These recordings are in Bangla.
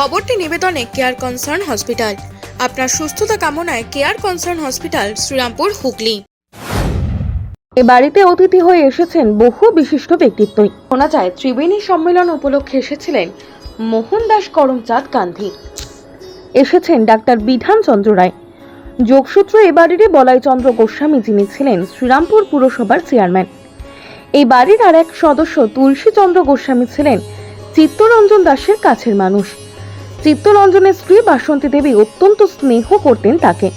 খবরটি নিবেদনে কেয়ার কনসার্ন হসপিটাল আপনার সুস্থতা কামনায় care concern hospital Serampore, Hooghly. এ বাড়িতে অতিথি হয়ে এসেছেন বহু বিশিষ্ট ব্যক্তিত্বই। শোনা যায়, ত্রিবেণী সম্মেলন উপলক্ষে এসেছিলেন মোহনদাস করমচাঁদ গান্ধী। এসেছেন ডাক্তার বিধান চন্দ্র রায়। যোগসূত্র এ বাড়িরই বলাইচন্দ্র গোস্বামী, যিনি ছিলেন শ্রীরামপুর পুরসভার চেয়ারম্যান। এই বাড়ির আর এক সদস্য তুলসীচন্দ্র গোস্বামী ছিলেন চিত্তরঞ্জন দাসের কাছের মানুষ। চিত্তরঞ্জনের স্ত্রী বাসন্তী দেবী অত্যন্ত স্নেহ করতেন তাকে।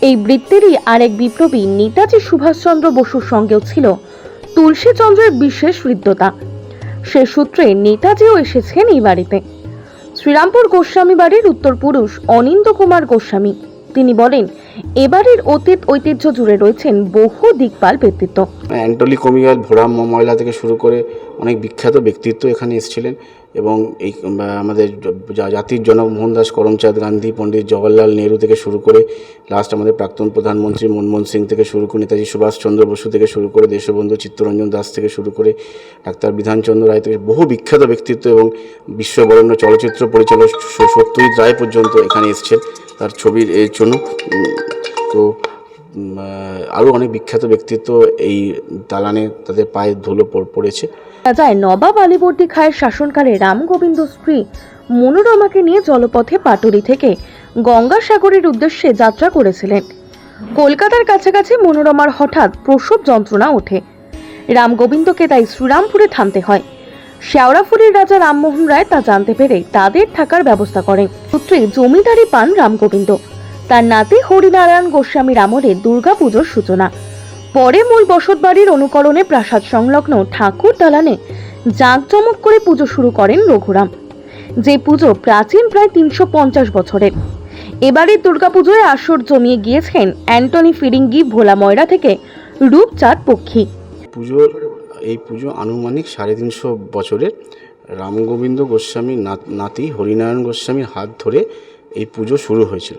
এই বৃত্তেরই আরেক বিপ্লবী নেতাজি সুভাষচন্দ্র বসুর সঙ্গেও ছিল তুলসীচন্দ্রের বিশেষ হৃদ্যতা। সে সূত্রে নেতাজিও এসেছেন এই বাড়িতে। শ্রীরামপুর গোস্বামী বাড়ির উত্তর পুরুষ অনিন্দ কুমার গোস্বামী। তিনি বলেন এবারের অতীত ঐতিহ্য জুড়ে রয়েছেন বহু দিকপাল ব্যক্তিত্ব অ্যান্টলি কমিয়াল ভোরা ম- ময়লা থেকে শুরু করে অনেক বিখ্যাত ব্যক্তিত্ব এখানে এসেছিলেন এবং এই আমাদের জাতির জনক মোহনদাস করমচাঁদ গান্ধী, পণ্ডিত জওয়াহরলাল নেহরু থেকে শুরু করে লাস্ট আমাদের প্রাক্তন প্রধানমন্ত্রী মনমোহন সিং থেকে শুরু করে নেতাজি সুভাষচন্দ্র বসু থেকে শুরু করে দেশবন্ধু চিত্তরঞ্জন দাস থেকে শুরু করে ডাক্তার বিধানচন্দ্র রায় থেকে বহু বিখ্যাত ব্যক্তিত্ব এবং বিশ্ববরেণ্য চলচ্চিত্র পরিচালক সত্যজিৎ রায় পর্যন্ত এখানে এসেছেন তার ছবির, এর জন্য। তো আরও অনেক বিখ্যাত ব্যক্তিত্ব এই দালানে তাদের পায়ে ধুলো পড়- পড়েছে। যায়, নবাব আলীবর্দী খায়ের শাসনকালে রামগোবিন্দ স্ত্রী মনোরমাকে নিয়ে জলপথে পাটুরি থেকে গঙ্গাসাগরের উদ্দেশ্যে যাত্রা করেছিলেন। কলকাতার কাছাকাছি মনোরমার হঠাৎ প্রসব যন্ত্রণা ওঠে। রামগোবিন্দকে তাই শ্রীরামপুরে থামতে হয়। শেওড়াফুলির রাজা রামমোহন রায় তা জানতে পেরে তাদের থাকার ব্যবস্থা করেন। পুত্রে জমিদারি পান রামগোবিন্দ। তার নাতি হরিনারায়ণ গোস্বামীর আমলে দুর্গাপুজোর সূচনা। পরে মূল বসতবাড়ির অনুকরণে প্রাসাদ সংলগ্ন ঠাকুর দালানে জাঁকজমক করে পুজো শুরু করেন রঘুরাম, যে পুজো প্রাচীন প্রায় তিনশো পঞ্চাশ বছরের। এবারের দুর্গাপুজোয় আসর জমিয়ে গিয়েছেন অ্যান্টনি ফিরিঙ্গি ভোলা ময়রা থেকে রূপচাঁদ পক্ষী। পুজোর, এই পুজো আনুমানিক সাড়ে তিনশো বছরের। রামগোবিন্দ গোস্বামীর নাত- নাতি হরিনারায়ণ গোস্বামীর হাত ধরে এই পুজো শুরু হয়েছিল।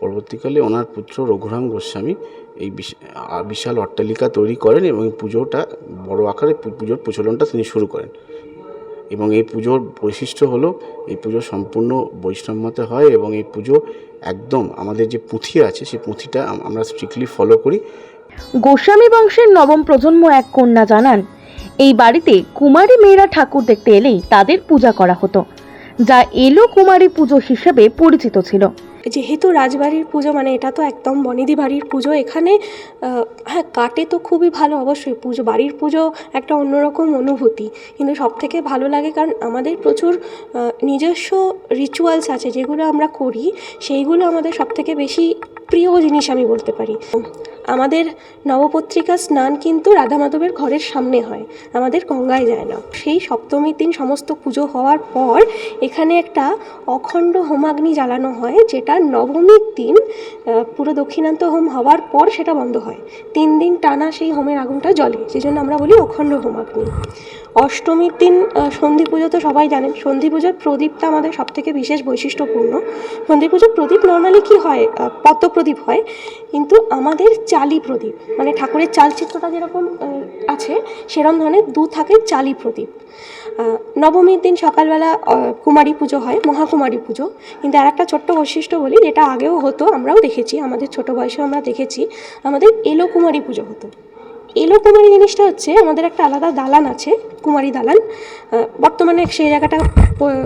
পরবর্তীকালে ওনার পুত্র রঘুরাম গোস্বামী এই বিশ- বিশাল অট্টালিকা তৈরি করেন এবং পুজোটা বড় আকারে পুজোর প্রচলনটা তিনি শুরু করেন। এবং এই পুজোর বৈশিষ্ট্য হলো, এই পুজো সম্পূর্ণ বৈষ্ণবমতে হয় এবং এই পুজো একদম আমাদের যে পুঁথি আছে, সেই পুঁথিটা আমরা স্ট্রিক্টলি ফলো করি। গোস্বামী বংশের নবম প্রজন্ম এক কন্যা জানান, এই বাড়িতে কুমারী মেয়েরা ঠাকুর দেখতে এলেই তাদের পূজা করা হতো, যা এলো কুমারী পুজো হিসেবে পরিচিত ছিল। যেহেতু রাজবাড়ির পুজো মানে এটা তো একদম বনেদি বাড়ির পুজো, এখানে হ্যাঁ কাটে তো খুবই ভালো অবশ্যই পুজো, বাড়ির পুজো একটা অন্যরকম অনুভূতি। কিন্তু সব থেকে ভালো লাগে কারণ আমাদের প্রচুর নিজস্ব রিচুয়ালস আছে যেগুলো আমরা করি, সেইগুলো আমাদের সব থেকে বেশি প্রিয় জিনিস আমি বলতে পারি। আমাদের নবপত্রিকা স্নান কিন্তু রাধা মাধবের ঘরের সামনে হয়, আমাদের গঙ্গায় যায় না। সেই সপ্তমীর দিন সমস্ত পুজো হওয়ার পর এখানে একটা অখণ্ড হোমাগ্নি জ্বালানো হয়, যেটা নবমীর দিন পুরো দক্ষিণান্ত হোম হওয়ার পর সেটা বন্ধ হয়। তিন দিন টানা সেই হোমের আগুনটা জ্বলে সেই জন্য আমরা বলি অখণ্ড হোমাগ্নি। অষ্টমীর দিন সন্ধি পুজো তো সবাই জানেন, সন্ধি পুজোর প্রদীপটা আমাদের সব থেকে বিশেষ বৈশিষ্ট্যপূর্ণ। সন্ধি পুজোর প্রদীপ নর্মালি কী হয়? পদ্ম প্রদীপ হয়, কিন্তু আমাদের চালি প্রদীপ মানে ঠাকুরের চালচিত্রটা যেরকম আছে সেরকম ধরনের দু থাকে চালি প্রদীপ। নবমীর দিন সকালবেলা কুমারী পুজো হয়, মহাকুমারী পুজো। কিন্তু আর একটা ছোট্ট বৈশিষ্ট্য বলি, যেটা আগেও হতো, আমরাও দেখেছি, আমাদের ছোট বয়সে আমরা দেখেছি, আমাদের এলো কুমারী পুজো হতো। এলো কুমারী জিনিসটা হচ্ছে, আমাদের একটা আলাদা দালান আছে কুমারী দালান বর্তমানে সেই জায়গাটা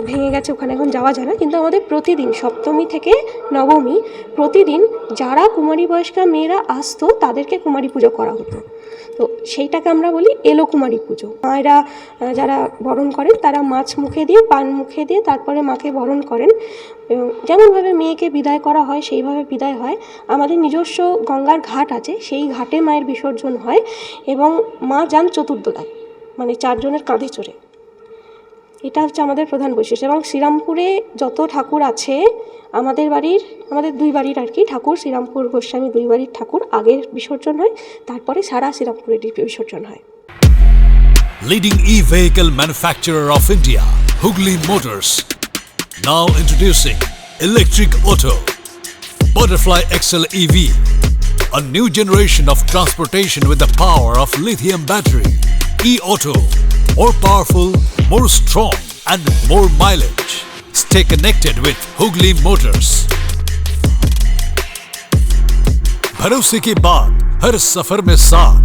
ভেঙে গেছে, ওখানে এখন যাওয়া যায় না। কিন্তু আমাদের প্রতিদিন, সপ্তমী থেকে নবমী, প্রতিদিন যারা কুমারী বয়স্কা মেয়েরা আসতো, তাদেরকে কুমারী পুজো করা হতো। তো সেইটাকে আমরা বলি এলো কুমারী পুজো। মায়েরা যারা বরণ করেন, তারা মাছ মুখে দিয়ে, পান মুখে দিয়ে তারপরে মাকে বরণ করেন। এবং যেমনভাবে মেয়েকে বিদায় করা হয়, সেইভাবে বিদায় হয়। আমাদের নিজস্ব গঙ্গার ঘাট আছে, সেই ঘাটে মায়ের বিসর্জন হয় এবং মা যান চতুর্দোলায় মানে চারজনের কাঁধে চড়ে এটা হচ্ছে আমাদের প্রধান বৈশিষ্ট্য এবং শ্রীরামপুরে যত ঠাকুর আছে আমাদের বাড়ির আমাদের দুই বাড়ির আর কি ঠাকুর শ্রীরামপুর গোস্বামী দুই বাড়ির ঠাকুর আগের বিসর্জন হয় তারপরে সারা শ্রীরামপুরের বিসর্জন হয় leading e-vehicle manufacturer of India, Hugli Motors. Now introducing electric auto, Butterfly XL EV, a new generation of transportation with the power of lithium battery. E-auto, more powerful, more strong, and more mileage. Stay connected with Hooghly Motors. भरोसे की बात हर सफर में साथ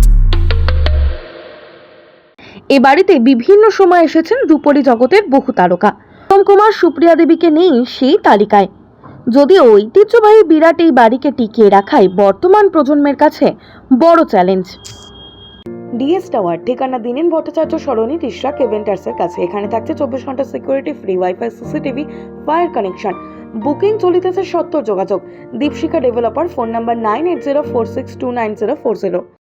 এ বাড়িতে বিভিন্ন সময় এসেছেন রূপলী জগতের বহু তারকা উত্তম কুমার সুপ্রিয়া দেবীকে নেই সেই তালিকায় যদিও ঐতিহ্যবাহী বিরাট এই বাড়িকে টিকিয়ে রাখাই বর্তমান প্রজন্মের কাছে বড় চ্যালেঞ্জ ডিএস টাওয়ার, ঠিকানা দিনেন ভট্টাচার্য সরণি তিসরা কেভেন্টার্সের কাছে। এখানে থাকছে চব্বিশ ঘণ্টা security free wifi CCTV fire connection booking চলিতেছে সত্তর যোগাযোগ। Dipshikha developer phone number nine eight zero four six two nine zero four zero